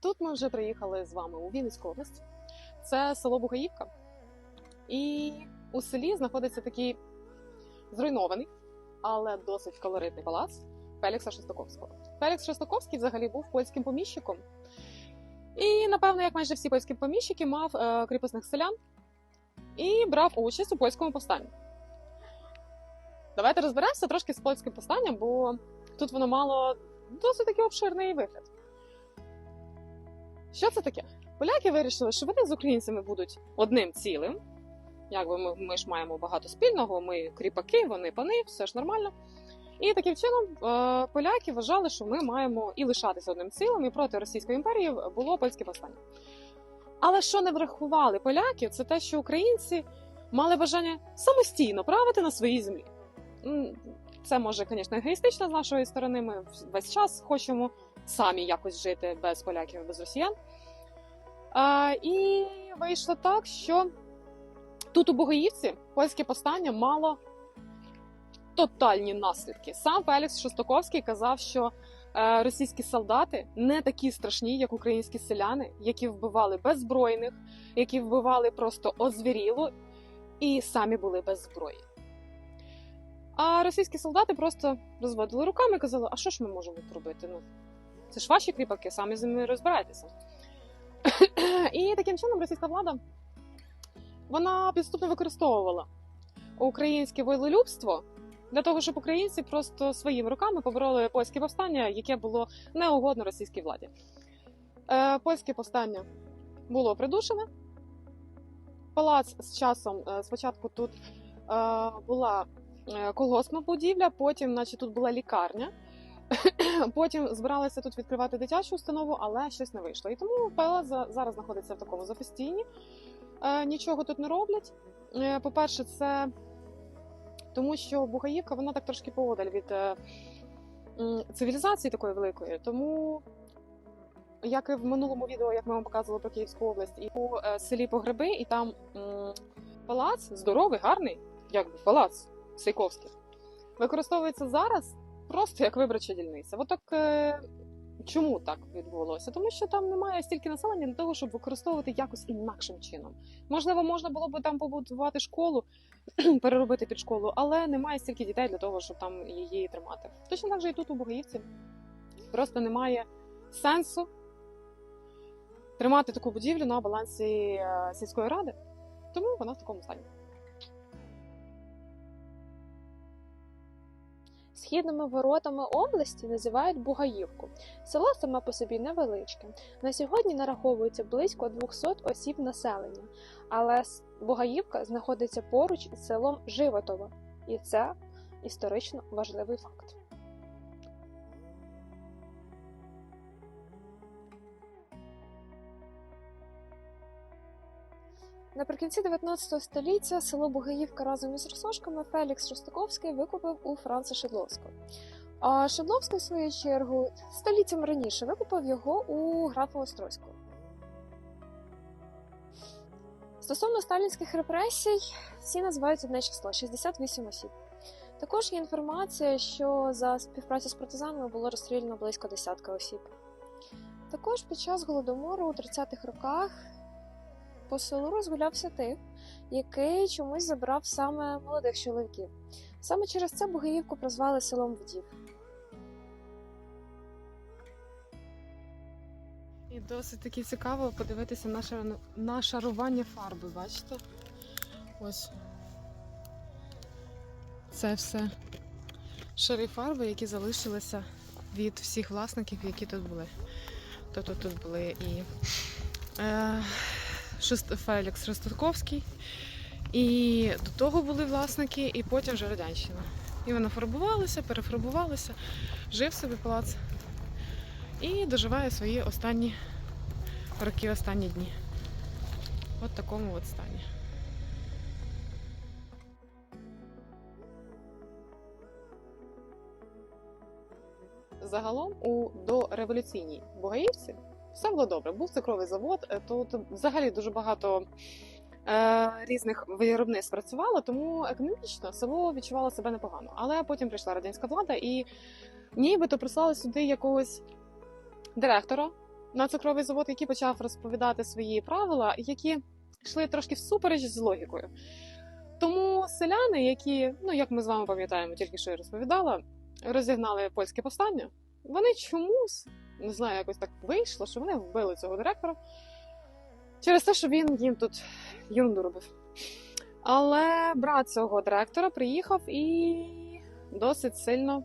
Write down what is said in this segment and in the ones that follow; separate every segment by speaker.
Speaker 1: Тут ми вже приїхали з вами у Вінницьку область. Це село Бугаївка. І у селі знаходиться такий зруйнований, але досить колоритний палац Фелікса Шостаковського. Фелікс Шостаковський взагалі був польським поміщиком. І, напевно, як майже всі польські поміщики, мав е, кріпосних селян і брав участь у польському повстанні. Давайте розберемося трошки з польським повстанням, бо тут воно мало досить такий обширний вигляд. Що це таке? Поляки вирішили, що вони з українцями будуть одним цілим. Якби ми, ми ж маємо багато спільного, ми кріпаки, вони пани, все ж нормально. І таким чином е, поляки вважали, що ми маємо і лишатися одним цілим, і проти Російської імперії було польське повстання. Але що не врахували поляки, це те, що українці мали бажання самостійно правити на своїй землі. Це може, звісно, егоїстично з нашої сторони. Ми весь час хочемо самі якось жити без поляків, без росіян. А, і вийшло так, що тут у Богоївці польське повстання мало тотальні наслідки. Сам Фелікс Шостаковський казав, що е, російські солдати не такі страшні, як українські селяни, які вбивали беззбройних, які вбивали просто озвіріло і самі були без зброї. А російські солдати просто розводили руками і казали: а що ж ми можемо тут робити? Ну, це ж ваші кріпаки, самі з ними розбирайтеся. І таким чином російська влада вона підступно використовувала українське войлолюбство для того, щоб українці просто своїми руками побороли польське повстання, яке було неугодно російській владі. Е, польське повстання було придушене. Палац з часом е, спочатку тут е, була колгоспна будівля, потім, наче тут була лікарня. Потім збиралися тут відкривати дитячу установу, але щось не вийшло. І тому палац зараз знаходиться в такому запустінні. Е, Нічого тут не роблять. Е, По-перше, це тому, що Бугаївка вона так трошки поодаль від е, цивілізації такої великої. Тому, як і в минулому відео, як ми вам показували про Київську область, і у селі Погреби, і там палац здоровий, гарний, якби палац Сейковський, використовується зараз просто як виборча дільниця. От так е, чому так відбулося? Тому що там немає стільки населення для того, щоб використовувати якось інакшим чином. Можливо, можна було б там побудувати школу, переробити під школу, але немає стільки дітей для того, щоб там її тримати. Точно так же і тут у Богоївці. Просто немає сенсу тримати таку будівлю на балансі е, сільської ради, тому вона в такому стані.
Speaker 2: Східними воротами області називають Бугаївку. Село саме по собі невеличке. На сьогодні нараховується близько 200 осіб населення, але Бугаївка знаходиться поруч із селом Животово, і це історично важливий факт. Наприкінці 19 століття село Бугаївка разом із Росошками Фелікс Шостаковський викупив у Франца Шедловського. А Шедловський, в свою чергу, століттям раніше викупив його у графа Острозького. Стосовно сталінських репресій, всі називають одне число 68 осіб. Також є інформація, що за співпрацю з партизанами було розстріляно близько десятка осіб. Також під час голодомору у 30-х роках по селу розгулявся тип, який чомусь забрав саме молодих чоловіків. Саме через це Бугаївку прозвали селом вдів.
Speaker 1: І досить таки цікаво подивитися на, шар... на шарування фарби, бачите? Ось. Це все шари фарби, які залишилися від всіх власників, які тут були. Тобто тут були і е. Фелікс Ростовковський, і до того були власники, і потім вже Радянщина. І вони фарбувалися, перефарбувалися, жив собі палац і доживає свої останні роки, останні дні. От такому от стані. Загалом у дореволюційній Бугаївці все було добре. Був цукровий завод. е, Тут взагалі дуже багато е, різних виробництв працювало, тому економічно село відчувало себе непогано. Але потім прийшла радянська влада і нібито прислали сюди якогось директора на цукровий завод, який почав розповідати свої правила, які йшли трошки всупереч з логікою. Тому селяни, які, ну як ми з вами пам'ятаємо, тільки що я розповідала, розігнали польське повстання, вони чомусь, не знаю, якось так вийшло, що вони вбили цього директора через те, що він їм тут ерунду робив. Але брат цього директора приїхав і досить сильно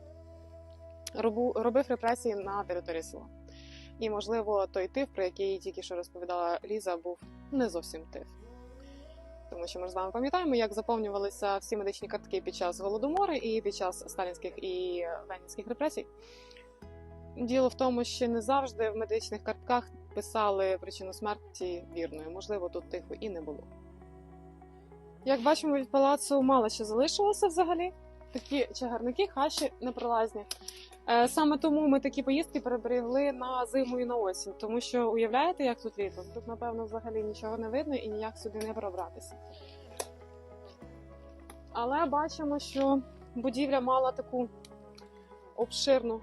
Speaker 1: робив репресії на території села. І, можливо, той тиф, про який тільки що розповідала Ліза, був не зовсім тиф. Тому що ми ж з вами пам'ятаємо, як заповнювалися всі медичні картки під час голодомору і під час сталінських і ленінських репресій. Діло в тому, що не завжди в медичних картках писали причину смерті вірною. Можливо, тут тихо і не було. Як бачимо, від палацу мало що залишилося взагалі. Такі чагарники, хащі непролазні. Е, Саме тому ми такі поїздки переберегли на зиму і на осінь, тому що уявляєте, як тут літо? Тут, напевно, взагалі нічого не видно і ніяк сюди не пробратися. Але бачимо, що будівля мала таку обширну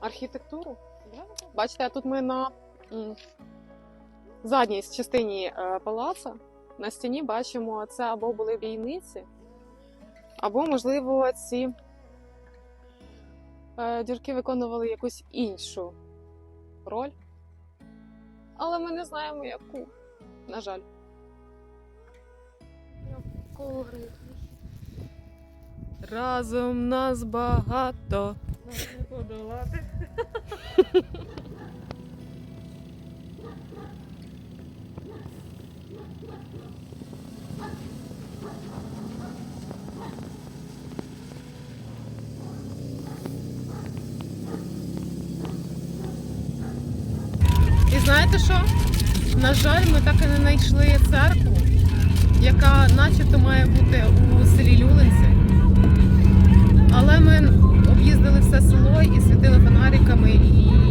Speaker 1: архітектуру. Бачите, тут ми на задній частині е, палаца на стіні бачимо, це або були бійниці, або, можливо, ці е, дірки виконували якусь іншу роль. Але ми не знаємо яку, на жаль. Разом нас багато.
Speaker 3: Подолати.
Speaker 1: І знаєте що? На жаль, ми так і не знайшли церкву, яка начебто має бути у селі Люлинці. Але ми об'їздили все село і світили фонариками, і